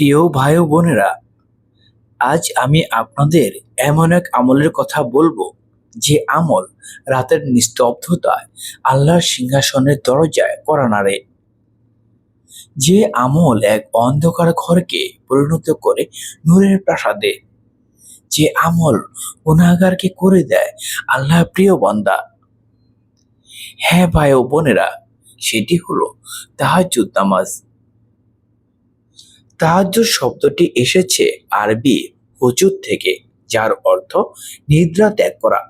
প্রিয় ভাই বোনেরা, আজ আমি আপনাদের এমন এক আমলের কথা বলব, যে আমল রাতের নিস্তব্ধতায় আল্লাহর সিংহাসনের দরজায় করা নাড়ে যে আমল এক অন্ধকার ঘরকে পরিণত করে নূরের প্রাসাদে, যে আমল গুনাহগারকে করে দেয় আল্লাহ প্রিয় বান্দা। হ্যাঁ ভাই ও বোনেরা, সেটি হলো তাহাজ্জুদ নামাজ। তাহাজ্জুদ শব্দটি এসেছে আরবি হুজুদ থেকে, যার অর্থ নিদ্রা ত্যাগ করা।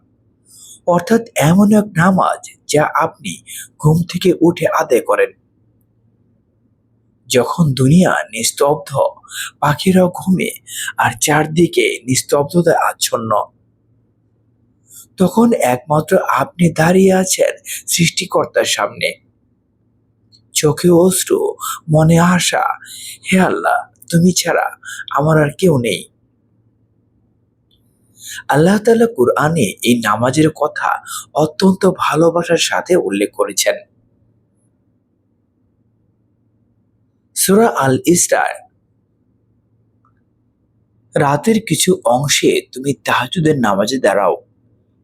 অর্থাৎ এমন এক নামাজ যা আপনি ঘুম থেকে উঠে আদায় করেন। যখন দুনিয়া নিস্তব্ধ পাখিরা ঘুমে আর চারদিকে নিস্তব্ধতা আচ্ছন্ন। তখন একমাত্র আপনি দাঁড়িয়ে আছেন সৃষ্টিকর্তার সামনে। চোখে অশ্রু, মনে আশা। হে আল্লাহ, তুমি ছাড়া আমার আর কেউ নেই। আল্লাহ তাআলা কুরআনে এই নামাজের কথা অত্যন্ত ভালোবাসার সাথে উল্লেখ করেছেন। সূরা আল ইসরার রাতের কিছু অংশে তুমি তাহাজুদের নামাজে দাঁড়াও।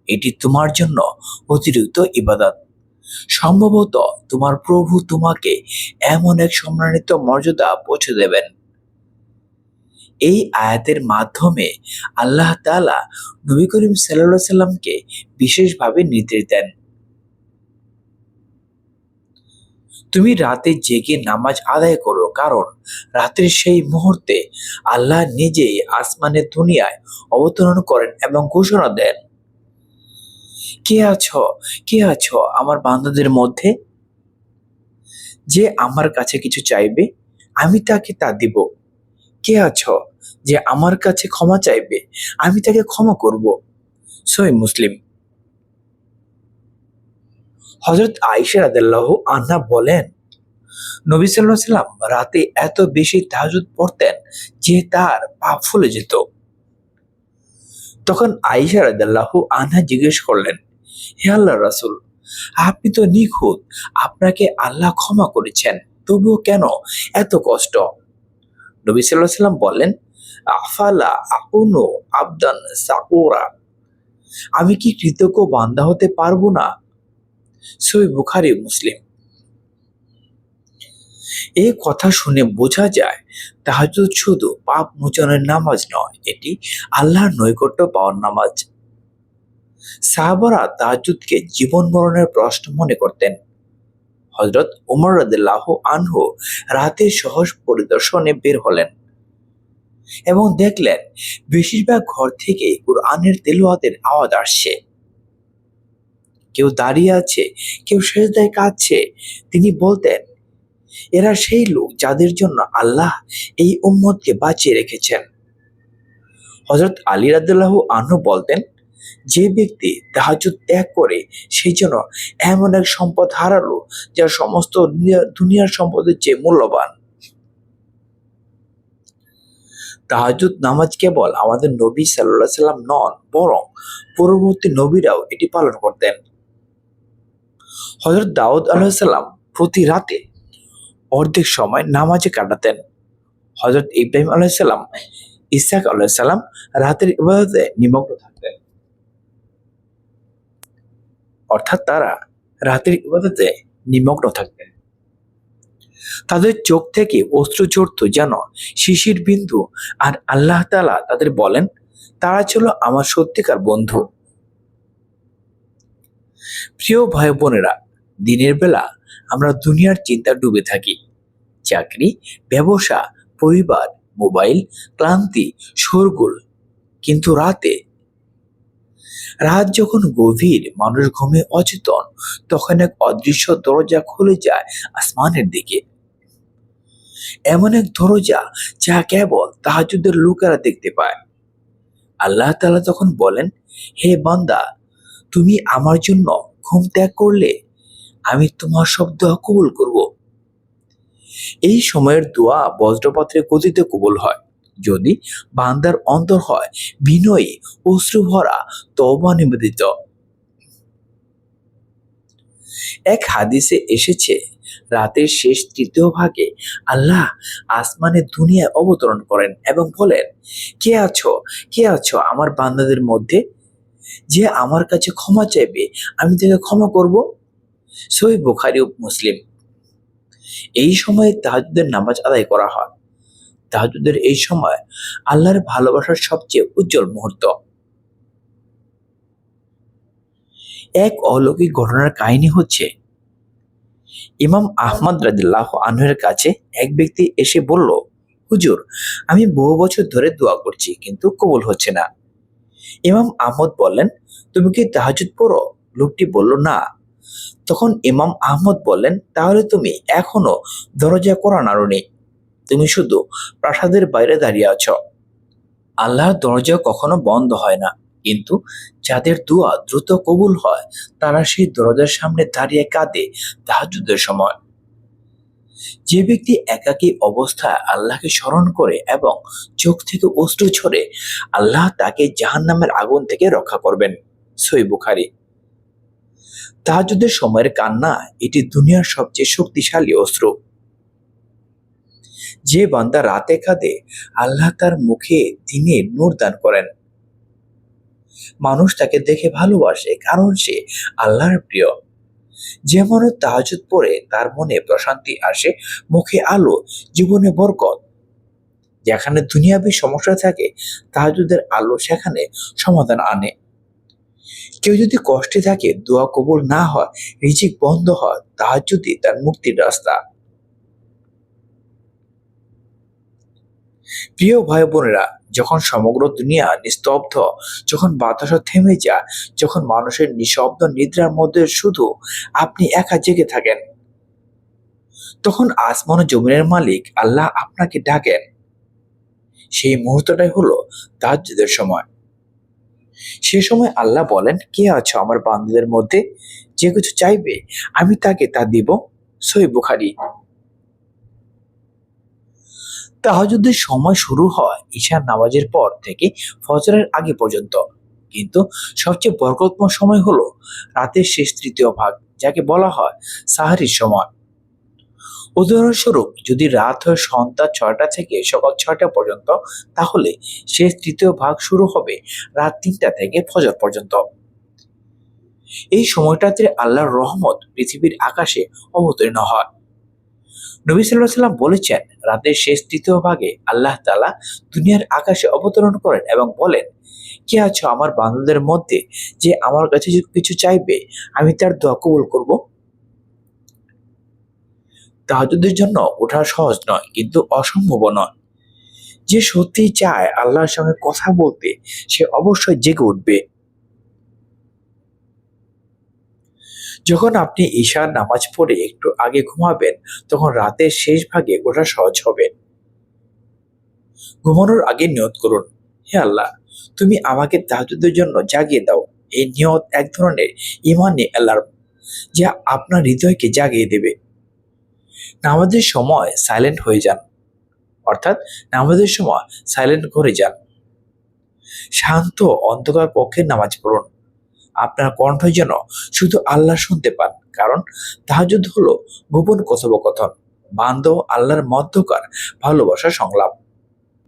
এটি তোমার জন্য অতিরিক্ত ইবাদত। সম্ভবত তোমার প্রভু তোমাকে এমন এক সম্মানিত মর্যাদা পৌঁছে দেবেন। এই আয়াতের মাধ্যমে আল্লাহ তালা নবী করিম আলাইহি সাল্লামকে বিশেষভাবে নির্দেশ দেন। তুমি রাতে জেগে নামাজ আদায় করো, কারণ রাতের সেই মুহূর্তে আল্লাহ নিজেই আসমানের দুনিয়ায় অবতরণ করেন এবং ঘোষণা দেন। কে আছো? কে আছো আমার বান্দাদের মধ্যে? যে আমার কাছে কিছু চাইবে, আমি তাকে তা দিব। কে আছো? যে আমার কাছে ক্ষমা চাইবে, আমি তাকে ক্ষমা করব। সই মুসলিম। হজরত আয়েশা রাদিয়াল্লাহু আনহা বলেন, নবী সাল্লাহ সাল্লাম রাতে এত বেশি তাহাজ্জুদ পড়তেন যে তার পাপ ফুলে যেত। তখন আয়েশা রাদিয়াল্লাহু আনহা জিজ্ঞেস করলেন হে আল্লাহ রাসূল, আপনি তো নিখুঁত, আপনাকে আল্লাহ ক্ষমা করেছেন, তবুও কেন এত কষ্ট? নবী আলাইহি সাল্লাম বললেন, আফালা আকুনু আবদান সাকুরা, আমি কি কৃতজ্ঞ বান্দা হতে পারব না? সই বুখারি মুসলিম। এই কথা শুনে বোঝা যায়, তাহাজুদ শুধু পাপ মোচনের নামাজ নয়, এটি আল্লাহর নৈকট্য পাওয়ার নামাজ। সাহাবারা তাহাজুদকে জীবন মরণের প্রশ্ন মনে করতেন। হজরত উমর রাদিল্লাহ আনহু রাতে সহজ পরিদর্শনে বের হলেন এবং দেখলেন, বেশিরভাগ ঘর থেকে কোরআনের তেলোয়াতের আওয়াজ আসছে। কেউ দাঁড়িয়ে আছে, কেউ সেজদায় কাঁদছে। তিনি বলতেন, এরা সেই লোক যাদের জন্য আল্লাহ এই উম্মতকে বাঁচিয়ে রেখেছেন। হজরত আলী রাদুল্লাহ আনহু বলতেন যে ব্যক্তি তাহাজুদ ত্যাগ করে সেই জন্য এমন এক সম্পদ হারালো যা সমস্ত দুনিয়ার সম্পদের চেয়ে মূল্যবান। তাহাজুদ নামাজ কেবল আমাদের নবী সাল্লাহ সাল্লাম নন, বরং পূর্ববর্তী নবীরাও এটি পালন করতেন। হজরত দাউদ আলাইসাল্লাম প্রতি রাতে অর্ধেক সময় নামাজে কাটাতেন। হজরত ইব্রাহিম আলাইসাল্লাম ইসাক আলাইসাল্লাম রাতের ইবাদতে নিমগ্ন থাকতেন। অর্থাৎ তারা রাতের ইবাদতে নিমগ্ন থাকতেন তাদের চোখ থেকে অস্ত্র ঝরত যেন শিশির বিন্দু আর আল্লাহ তাআলা তাদের বলেন, তারা ছিল আমার সত্যিকার বন্ধু। প্রিয় ভাই বোনেরা, দিনের বেলা আমরা দুনিয়ার চিন্তা ডুবে থাকি। চাকরি, ব্যবসা, পরিবার, মোবাইল, ক্লান্তি, শোরগোল। কিন্তু রাতে রাত যখন গভীর, মানুষ ঘুমে অচেতন। তখন এক অদৃশ্য দরজা খুলে যায় আসমানের দিকে। এমন এক দরজা যা কেবল তাহাজুদের লোকেরা দেখতে পায়। আল্লাহ তালা তখন বলেন, হে বান্দা, তুমি আমার জন্য ঘুম ত্যাগ করলে আমি তোমার শব্দ কবুল করব। এই সময়ের দোয়া বজ্রপাতের গতিতে কবুল হয়। যদি বান্দার অন্তর হয়, বিনয়ী অশ্রু ভরা তওবা নিবেদিত। এক হাদিসে এসেছে, রাতের শেষ তৃতীয় ভাগে আল্লাহ আসমানে দুনিয়ায় অবতরণ করেন এবং বলেন, কে আছো? কে আছো আমার বান্দাদের মধ্যে? যে আমার কাছে ক্ষমা চাইবে, আমি তাকে ক্ষমা করব? সই বুখারি মুসলিম। এই সময়ে তাহাজুদের নামাজ আদায় করা হয়। তাহাজুদের এই সময় আল্লাহর ভালোবাসার সবচেয়ে উজ্জ্বল মুহূর্ত। এক অলৌকিক ঘটনার কাহিনী হচ্ছে, ইমাম আহমদ রাদিল্লাহ আনহের কাছে এক ব্যক্তি এসে বলল, হুজুর, আমি বহু বছর ধরে দোয়া করছি, কিন্তু কবুল হচ্ছে না। ইমাম আহমদ বললেন, তুমি কি তাহাজুদ পড়ো? লোকটি বলল, না। তখন ইমাম আহমদ বললেন, তাহলে তুমি এখনও দরজা করা নাড়নি তুমি শুধু প্রাসাদের বাইরে দাঁড়িয়ে আছো। আল্লাহর দরজা কখনো বন্ধ হয় না, কিন্তু যাদের দোয়া দ্রুত কবুল হয়, তারা সেই দরজার সামনে দাঁড়িয়ে কাঁদে তাহাজুদের সময়। যে ব্যক্তি একাকী অবস্থায় আল্লাহকে স্মরণ করে এবং চোখ থেকে অশ্রু ছড়ে, আল্লাহ তাকে জাহান্নামের আগুন থেকে রক্ষা করবেন, সই বুখারি। তাহাজুদের সময়ের কান্না এটি দুনিয়ার সবচেয়ে শক্তিশালী অস্ত্র যে বান্দা রাতে কাঁদে আল্লাহ তার মুখে দিনে নূর দান করেন। মানুষ তাকে দেখে ভালোবাসে, কারণ সে আল্লাহর প্রিয়। যেমন তাহাজুদ পড়ে, তার মনে প্রশান্তি আসে, মুখে আলো, জীবনে বরকত। যেখানে দুনিয়াবী সমস্যা থাকে, তাহাজুদের আলো সেখানে সমাধান আনে। কেউ যদি কষ্টে থাকে, দোয়া কবুল না হয়, রিজিক বন্ধ হয়, তাহাজুদই তার মুক্তির রাস্তা। প্রিয় ভাই বোনেরা, যখন সমগ্র দুনিয়া নিস্তব্ধ, যখন বাতাসও থেমে যায়, যখন মানুষের নিঃশব্দ নিদ্রার মধ্যে শুধু আপনি একা জেগে থাকেন, তখন আসমান জমিনের মালিক আল্লাহ আপনাকে ডাকেন। সেই মুহূর্তটাই হলো তাহাজ্জুদের সময়। সে সময় আল্লাহ বলেন, কে আছো আমার বান্ধবদের মধ্যে? যে কিছু চাইবে, আমি তাকে তা দিব। সই বুখারি। তাহাজুদের সময় শুরু হয় ঈশার নামাজের পর থেকে ফজরের আগে পর্যন্ত। কিন্তু সবচেয়ে বরকতময় সময় হলো রাতের শেষ তৃতীয় ভাগ, যাকে বলা হয় সাহারির সময়। উদাহরণস্বরূপ, যদি রাত হয় সন্ধ্যা ছয়টা থেকে সকাল ছয়টা পর্যন্ত, তাহলে শেষ তৃতীয় ভাগ শুরু হবে রাত তিনটা থেকে ফজর পর্যন্ত। এই সময়টাতে আল্লাহর রহমত পৃথিবীর আকাশে অবতীর্ণ হয়। নবী সাল্লাহ সাল্লাম বলেছেন, রাতের শেষ তৃতীয় ভাগে আল্লাহ তালা দুনিয়ার আকাশে অবতরণ করেন এবং বলেন, কে আছো আমার বান্ধবদের মধ্যে যে আমার কাছে কিছু চাইবে, আমি তার দোয়া কবুল করব? তাহাজুদের জন্য ওঠা সহজ নয়, কিন্তু অসম্ভব নয়। যে সত্যিই চায় আল্লাহর সঙ্গে কথা বলতে, সে অবশ্যই জেগে উঠবে। যখন আপনি ঈশার নামাজ পড়ে একটু আগে ঘুমাবেন, তখন রাতের শেষ ভাগে ওঠা সহজ হবে। ঘুমানোর আগে নিয়ত করুন, হে আল্লাহ, তুমি আমাকে তাহাজুদের জন্য জাগিয়ে দাও। এই নিয়ত এক ধরনের ইমানি অ্যালার্ম যা আপনার হৃদয়কে জাগিয়ে দেবে। নামাজের সময় সাইলেন্ট হয়ে যান, অর্থাৎ নামাজের সময় সাইলেন্ট করে যান। শান্ত অন্ধকার পক্ষে নামাজ পড়ুন। আপনার কণ্ঠ যেন শুধু আল্লাহ শুনতে পান। কারণ তাহাজুদ হলো গোপন কথোপকথন বান্ধব আল্লাহর মধ্যকার ভালোবাসা সংলাপ।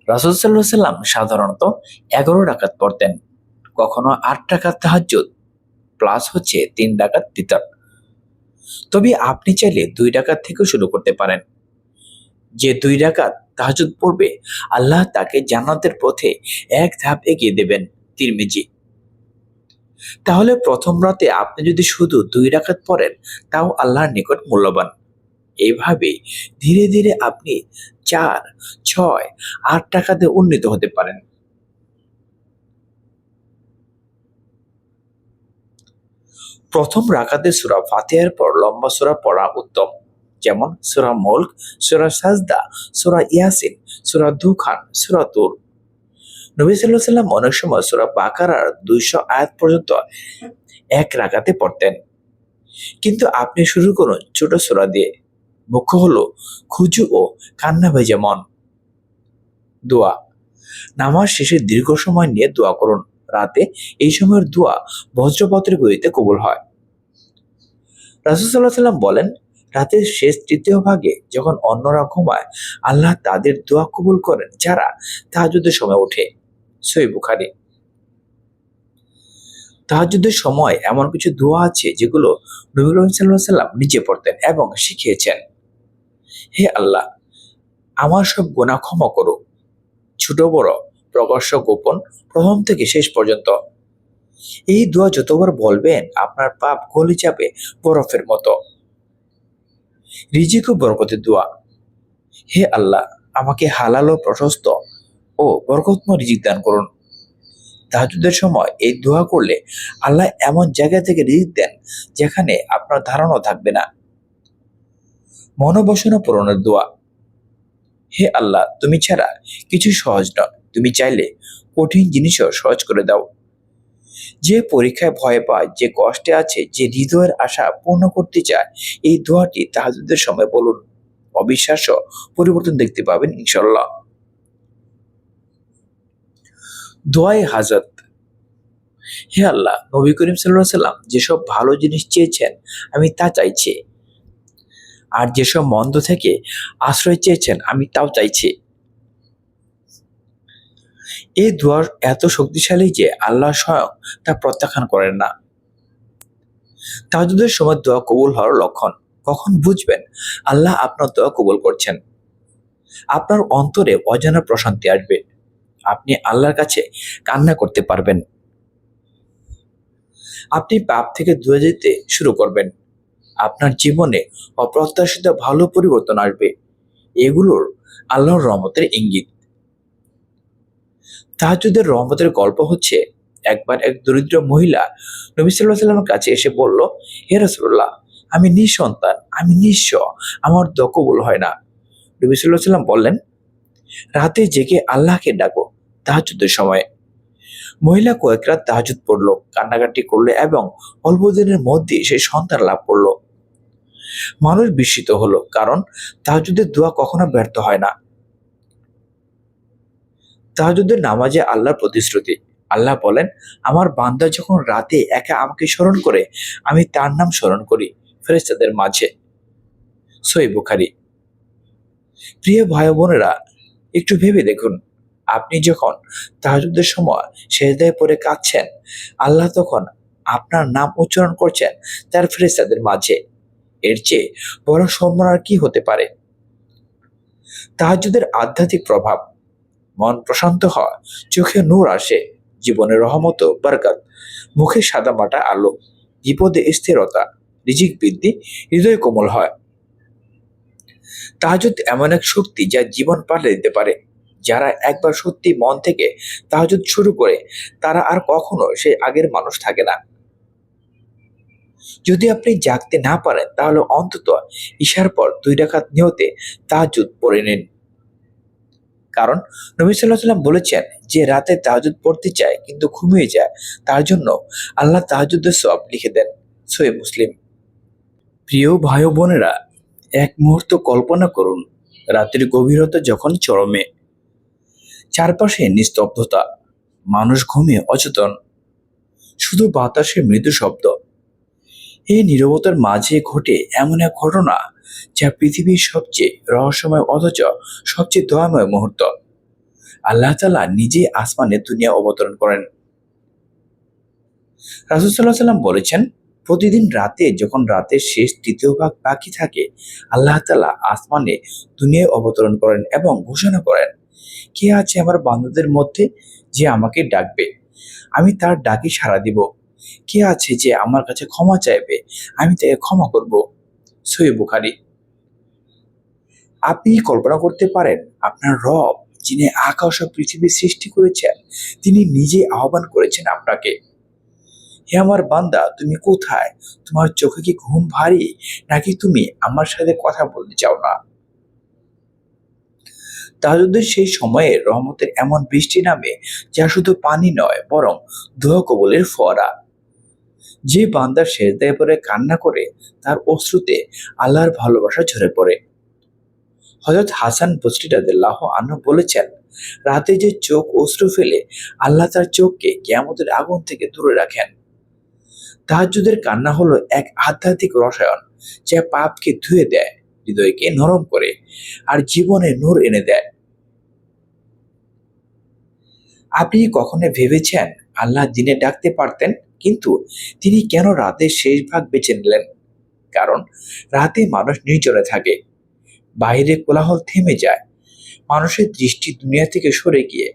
রাসুল সাল্লাহ সাল্লাম সাধারণত এগারো ডাকাত পড়তেন, কখনো আট টাকার তাহাজুদ প্লাস হচ্ছে তিন ডাকাত তিতার তবে আপনি চাইলে দুই ডাকাত থেকেও শুরু করতে পারেন। যে দুই ডাকাত তাহাজুদ পড়বে, আল্লাহ তাকে জান্নাতের পথে এক ধাপ এগিয়ে দেবেন। তিরমিজি তাহলে প্রথম রাতে আপনি যদি শুধু দুই রাকাত পড়েন, তাও আল্লাহর নিকট মূল্যবান। এইভাবে ধীরে ধীরে আপনি চার, ছয়, আট টাকাতে উন্নীত হতে পারেন। প্রথম রাকাতে সুরা ফাতিহার পর লম্বা সুরা পড়া উত্তম। যেমন সুরা মুলক, সুরা সাজদা, সুরা ইয়াসিন, সুরা দুখান, সুরা তুর। নবী সাল্লাহ সাল্লাম অনেক সময় সুরা বাকারার দুইশো আয়াত পর্যন্ত এক রাগাতে পড়তেন। কিন্তু আপনি শুরু করুন ছোট সুরা দিয়ে। মুখ্য হলো খুজু ও কান্না ভেজে মন। দোয়া। নামাজ শেষে দীর্ঘ সময় নিয়ে দোয়া করুন। রাতে এই সময়ের দোয়া বজ্রপত্রের গতিতে কবুল হয়। রাসুসাল্লাহ সাল্লাম বলেন, রাতের শেষ তৃতীয় ভাগে যখন অন্যরা ঘুমায়, আল্লাহ তাদের দোয়া কবুল করেন। যারা তাহাজুদের সময় ওঠে। সই বুখারি। তাহাজুদের সময় এমন কিছু দোয়া আছে যেগুলো নবী সাল্লাহ সাল্লাম নিজে পড়তেন এবং শিখিয়েছেন। হে আল্লাহ, আমার সব গোনা ক্ষমা করো। ছোট, বড়, প্রকাশ্য, গোপন, প্রথম থেকে শেষ পর্যন্ত। এই দোয়া যতবার বলবেন আপনার পাপ গলে যাবে বরফের মতো। রিজিক বরকতের দোয়া। হে আল্লাহ, আমাকে হালাল ও প্রশস্ত ও বরকতময় রিজিক দান করুন। তাহাজুদের সময় এই দোয়া করলে আল্লাহ এমন জায়গা থেকে রিজিক দেন যেখানে আপনার ধারণাও থাকবে না। মনোবাসনা পূরণের দোয়া। হে আল্লাহ, তুমি ছাড়া কিছু সহজ নয়। তুমি চাইলে কঠিন জিনিসও সহজ করে দাও। যে পরীক্ষায় ভয় পায়, যে কষ্টে আছে, যে হৃদয়ের আশা পূর্ণ করতে চায়, এই দোয়াটি তাহাজুদের সময় বলুন। অবিশ্বাস্য পরিবর্তন দেখতে পাবেন ইনশাল্লাহ দোয়াই হাজত। হে আল্লাহ, নবী করিম সাল্লাহ সাল্লাম যেসব ভালো জিনিস চেয়েছেন, আমি তা চাইছি। আর যেসব মন্দ থেকে আশ্রয় চেয়েছেন, আমি তাও চাইছি। এই দোয়ার এত শক্তিশালী যে আল্লাহ স্বয়ং তা প্রত্যাখ্যান করেন না। তাহাজুদের সময় দোয়া কবুল হওয়ার লক্ষণ। কখন বুঝবেন? আল্লাহ আপনার দোয়া কবুল করছেন। আপনার অন্তরে অজানা প্রশান্তি আসবে। আপনি আল্লাহর কাছে কান্না করতে পারবেন। আপনি পাপ থেকে দূরে যেতে শুরু করবেন। আপনার জীবনে অপ্রত্যাশিত ভালো পরিবর্তন আসবে। এগুলোর আল্লাহর রহমতের ইঙ্গিত। তাহাজুদের রহমতের গল্প হচ্ছে, একবার এক দরিদ্র মহিলা নবী সাল্লাহ সাল্লামের কাছে এসে বলল, হে রসুল্লাহ আমি নিঃসন্তান, আমি নিঃস্ব, আমার দকবুল হয় না। নবী সাল্লাহ সাল্লাম বললেন, রাতে জেগে আল্লাহকে ডাকো তাহাজুদের সময়। মহিলা কয়েক রাত তাহাজুদ পড়ল, কান্নাকাটি করল এবং অল্প দিনের মধ্যে সে সন্তান লাভ করল। মানুষ বিস্মিত হলো, কারণ তাহাজুদের দোয়া কখনো ব্যর্থ হয় না। তাহাজুদের নামাজে আল্লাহর প্রতিশ্রুতি। আল্লাহ বলেন, আমার বান্দা যখন রাতে একা আমাকে স্মরণ করে, আমি তার নাম স্মরণ করি ফেরেস্তাদের মাঝে। সই বুখারি। প্রিয় ভাই বোনেরা, একটু ভেবে দেখুন আপনি যখন তাহাজুদের সময় সেজদায় পরে কাঁদছেন, আল্লাহ তখন আপনার নাম উচ্চারণ করছেন তার ফেরেস্তাদের মাঝে। এর চেয়ে বড় সম্মান আর কি হতে পারে? তাহাজুদের আধ্যাত্মিক প্রভাব। মন প্রশান্ত হয়, চোখে নূর আসে, জীবনে রহমত বরকত, মুখে সাদামাটা আলো, বিপদে স্থিরতা, রিজিক বৃদ্ধি, হৃদয় কোমল হয়। তাহাজুদ এমন এক শক্তি যা জীবন পাল্টে দিতে পারে। যারা একবার সত্যি মন থেকে তাহাজুদ শুরু করে, তারা আর কখনো সেই আগের মানুষ থাকে না। যদি আপনি জাগতে না পারেন, তাহলে অন্তত ঈশার পর দুই ডাকাত নিয়তে তাহাজুদ পড়ে নিন। কারণ নবী সাল্লাহ সাল্লাম বলেছেন যে রাতে তাহাজুদ পড়তে চায় কিন্তু ঘুমিয়ে যায়, তার জন্য আল্লাহ তাহাজুদের সব লিখে দেন সোয়ে মুসলিম। প্রিয় ভাই বোনেরা, এক মুহূর্ত কল্পনা করুন, রাতের গভীরতা যখন চরমে চারপাশে নিস্তব্ধতা। মানুষ ঘুমিয়ে অচেতন। শুধু বাতাসে মৃদু শব্দ। এই নীরবতার মাঝে ঘটে এমন এক ঘটনা যা পৃথিবীর সবচেয়ে রহস্যময় অথচ সবচেয়ে দয়াময় মুহূর্ত। আল্লাহ তালা নিজে আসমানে দুনিয়া অবতরণ করেন। রাসুসাল্লাহ সাল্লাম বলেছেন, প্রতিদিন রাতে যখন রাতের শেষ তৃতীয় ভাগ বাকি থাকে, আল্লাহ তালা আসমানে দুনিয়ায় অবতরণ করেন এবং ঘোষণা করেন। কে আছে আমার বান্ধবদের মধ্যে যে আমাকে ডাকবে? আমি তার ডাকে সাড়া দিব। কে আছে যে আমার কাছে ক্ষমা চাইবে? আমি তাকে ক্ষমা করব। সই বুখারি। আপনি কল্পনা করতে পারেন, আপনার রব, যিনি আকাশ ও পৃথিবী সৃষ্টি করেছেন, তিনি নিজে আহ্বান করেছেন আপনাকে। হে আমার বান্দা, তুমি কোথায়? তোমার চোখে কি ঘুম ভারী? নাকি তুমি আমার সাথে কথা বলতে চাও না? তাহাজুদের সেই সময়ে রহমতের এমন বৃষ্টি নামে, যা শুধু পানি নয়, বরং দোয়া কবলের ফোয়ারা। যে বান্দার শেষদায় পরে কান্না করে, তার অশ্রুতে আল্লাহর ভালোবাসা ঝরে পড়ে। হজরত হাসান বস্রিরাদিল্লাহ আনু বলেছেন, রাতে যে চোখ অশ্রু ফেলে, আল্লাহ তার চোখকে কেয়ামতের আগুন থেকে দূরে রাখেন। তাহাজুদের কান্না হলো এক আধ্যাত্মিক রসায়ন, যা পাপকে ধুয়ে দেয়। হৃদয়কে নরম করে আর জীবনে নূর এনে দেয়। আপনি কখনো ভেবেছেন আল্লাহ দিনে ডাকতে পারতেন, কিন্তু তিনি কেন রাতের শেষ ভাগ বেছে নিলেন? কারণ রাতে মানুষ নির্জনে থাকে, বাইরে কোলাহল থেমে যায়, মানুষের দৃষ্টি দুনিয়া থেকে সরে গিয়ে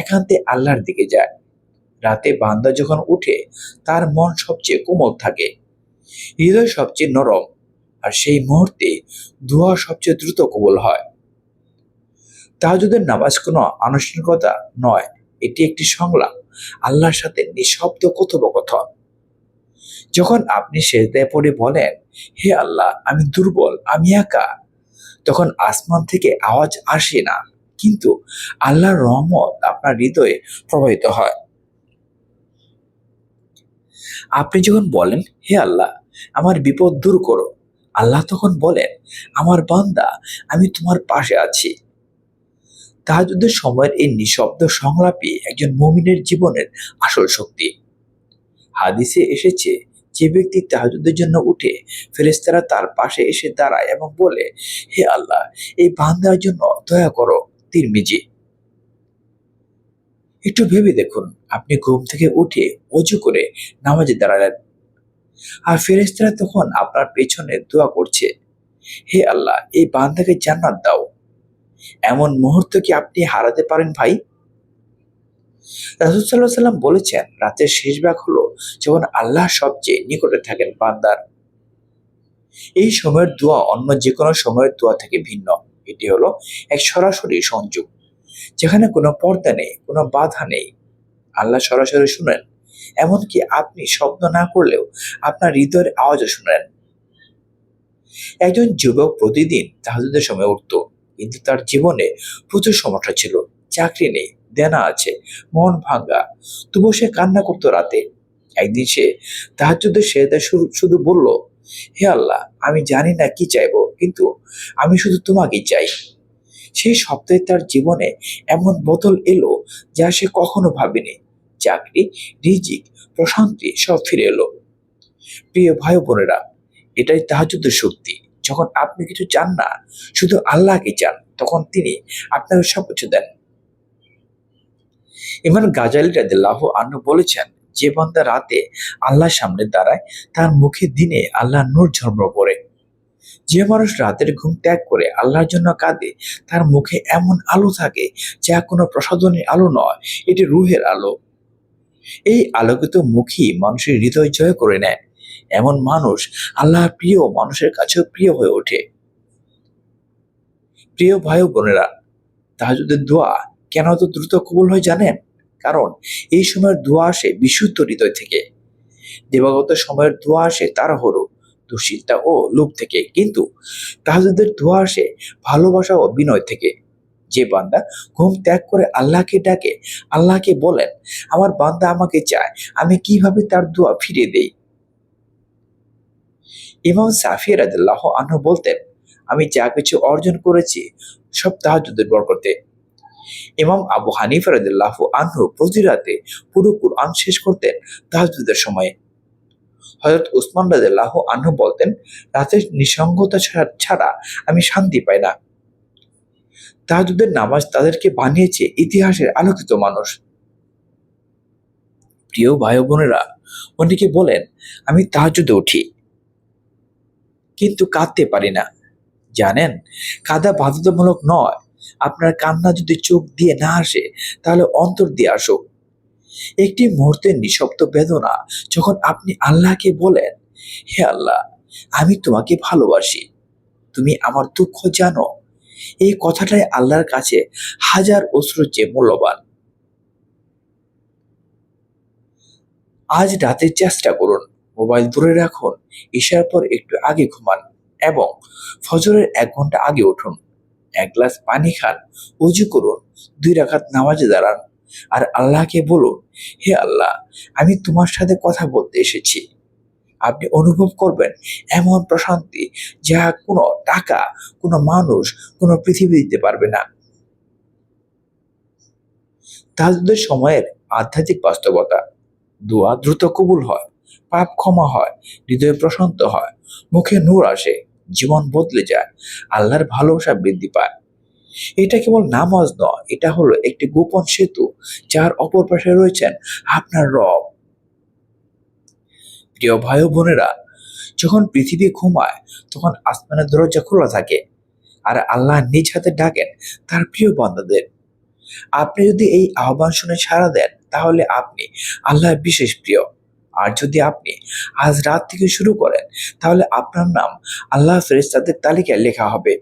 একান্তে আল্লাহর দিকে যায়। রাতে বান্দা যখন উঠে, তার মন সবচেয়ে কোমল থাকে, হৃদয় সবচেয়ে নরম। আর সেই মুহূর্তে দোয়া সবচেয়ে দ্রুত কবল হয়। তাহাজুদের নামাজ কোনো আনুষ্ঠানিকতা নয়, এটি একটি সংলাপ, আল্লাহর সাথে নিঃশব্দ কথোপকথন। যখন আপনি সেজদায় পড়ে বলেন, হে আল্লাহ, আমি দুর্বল, আমি একা, তখন আসমান থেকে আওয়াজ আসে না, কিন্তু আল্লাহর রহমত আপনার হৃদয়ে প্রবাহিত হয়। আপনি যখন বলেন, হে আল্লাহ, আমার বিপদ দূর করো আল্লাহ তখন বলেন, আমার বান্দা, আমি তোমার পাশে আছি। তাহাজুদের সময়ের এই নিঃশব্দ সংলাপই একজন মমিনের জীবনের আসল শক্তি। হাদিসে এসেছে, যে ব্যক্তি তাহাজুদের জন্য উঠে ফেরেস্তারা তার পাশে এসে দাঁড়ায় এবং বলে, হে আল্লাহ, এই বান্দার জন্য দয়া করো, তিরমিজি। একটু ভেবে দেখুন, আপনি ঘুম থেকে উঠে অজু করে নামাজে দাঁড়ালেন। আর ফেরেস্তারা তখন আপনার পেছনে দোয়া করছে। হে আল্লাহ, এই বান্দাকে জান্নাত দাও। এমন মুহূর্ত কি আপনি হারাতে পারেন ভাই? রাসুলসাল্লাহ সাল্লাম বলেছেন, রাতের শেষ ভাগ হলো যখন আল্লাহ সবচেয়ে নিকটে থাকেন বান্দার। এই সময়ের দোয়া অন্য যে কোনো সময়ের দোয়া থেকে ভিন্ন। এটি হলো এক সরাসরি সংযোগ, যেখানে কোনো পর্দা নেই, কোনো বাধা নেই। আল্লাহ সরাসরি শুনেন এমনকি আপনি শব্দ না করলেও আপনার হৃদয়ের আওয়াজও শুনেন একজন যুবক প্রতিদিন তাহাজুদের সময় উঠত, কিন্তু তার জীবনে প্রচুর সমস্যা ছিল। চাকরি নেই, দেনা আছে, মন ভাঙ্গা। তবুও সে কান্না করতো রাতে। একদিন সে তাহাজুদের সে শুধু বলল, হে আল্লাহ, আমি জানি না কি চাইব, কিন্তু আমি শুধু তোমাকেই চাই। সেই সপ্তাহে তার জীবনে এমন বদল এলো যা সে কখনো ভাবেনি। চাকরি, রিজিক, প্রশান্তি সব ফিরে এলো। প্রিয় ভাই বোনেরা, এটাই তাহাজুদের শক্তি। যখন আপনি কিছু চান না, শুধু আল্লাহকে চান, তখন তিনি আপনাকে সব কিছু দেন। ইমান গাজালি রাদিল্লাহ আন্ন বলেছেন, যে বান্দা রাতে আল্লাহর সামনে দাঁড়ায়, তার মুখে দিনে আল্লাহ নূর ঝরমর করে। যে মানুষ রাতের ঘুম ত্যাগ করে আল্লাহর জন্য কাঁদে, তার মুখে এমন আলো থাকে যা কোনো প্রসাধনের আলো নয়, এটি রুহের আলো। এই আলোকিত মুখী মানুষের হৃদয় জয় করে নেয়। এমন মানুষ আল্লাহ প্রিয়, মানুষের কাছেও প্রিয় হয়ে ওঠে। প্রিয় ভাই বোনেরা, তাহাজুদের দোয়া কেন এত দ্রুত কবুল হয় জানেন? কারণ এই সময়ের দোয়া আসে বিশুদ্ধ হৃদয় থেকে। দেবাগত সময়ের দোয়া আসে তাড়াহুড়ো, দুশ্চিন্তা ও লোভ থেকে। কিন্তু তাহাজুদের দোয়া আসে ভালোবাসা ও বিনয় থেকে। যে বান্দা ঘুম ত্যাগ করে আল্লাহকে ডাকে, আল্লাহকে বলেন, আমার বান্দা আমাকে চায়, আমি কীভাবে তার দোয়া ফিরে দেই? ইমাম সাফিয়া রাদিল্লাহ আনহু বলতেন, আমি যা কিছু অর্জন করেছি, সব তাহাজুদের বরকতে। ইমাম আবু হানিফ রাদিল্লাহ আনহু প্রতি রাতে পুরো কুরআন শেষ করতেন তাহাজুদের সময়ে। হজরত উসমান রাদিল্লাহ আনহু বলতেন, রাতের নিঃসঙ্গতা ছাড়া আমি শান্তি পাই না। তাহাজুদের নামাজ তাদেরকে বানিয়েছে ইতিহাসের আলোকিত মানুষ। প্রিয় ভাই বোনেরা অনেকে বলেন, আমি তাহাজুদে উঠি। কিন্তু কাঁদতে পারি না। জানেন, কাদা বাধ্যতামূলক নয়। আপনার কান্না যদি চোখ দিয়ে না আসে, তাহলে অন্তর দিয়ে আসুক। একটি মুহূর্তের নিঃশব্দ বেদনা যখন আপনি আল্লাহকে বলেন, হে আল্লাহ, আমি তোমাকে ভালোবাসি। তুমি আমার দুঃখ জানো। এই কথাটাই আল্লাহর কাছে হাজার অশ্রুর চেয়ে মূল্যবান। আজ রাতের চেষ্টা করুন, মোবাইল দূরে রাখুন, ঈশার পর একটু আগে ঘুমান এবং ফজরের এক ঘণ্টা আগে উঠুন। এক গ্লাস পানি খান, উজু করুন, দুই রাখাত নামাজে দাঁড়ান। আর আল্লাহকে বলুন, হে আল্লাহ, আমি তোমার সাথে কথা বলতে এসেছি। আপনি অনুভব করবেন এমন প্রশান্তি যা কোনো টাকা, কোনো মানুষ, কোনো পৃথিবী দিতে পারবে না। তাদের সময়ের আধ্যাত্মিক বাস্তবতা। দোয়া দ্রুত কবুল হয়, পাপ ক্ষমা হয়, হৃদয় প্রশান্ত হয়, মুখে নূর আসে, জীবন বদলে যায়, আল্লাহর ভালোবাসা বৃদ্ধি পায়। এটা কেবল নামাজ নয়, এটা হলো একটি গোপন সেতু যার অপর পাশে রয়েছেন আপনার রব। প্রিয় ভাই বোনেরা, যখন পৃথিবী ঘুমায়, তখন আসমানের দরজা খোলা থাকে আর আল্লাহ নিজ হাতে ডাকেন তার প্রিয় বান্দাদের। আপনি যদি এই আহ্বান শুনে সাড়া দেন, তাহলে আপনি আল্লাহর বিশেষ প্রিয়। আর যদি আপনি আজ রাত থেকে শুরু করেন, তাহলে আপনার নাম আল্লাহ ফেরেশতাদের তালিকায় লেখা হবে।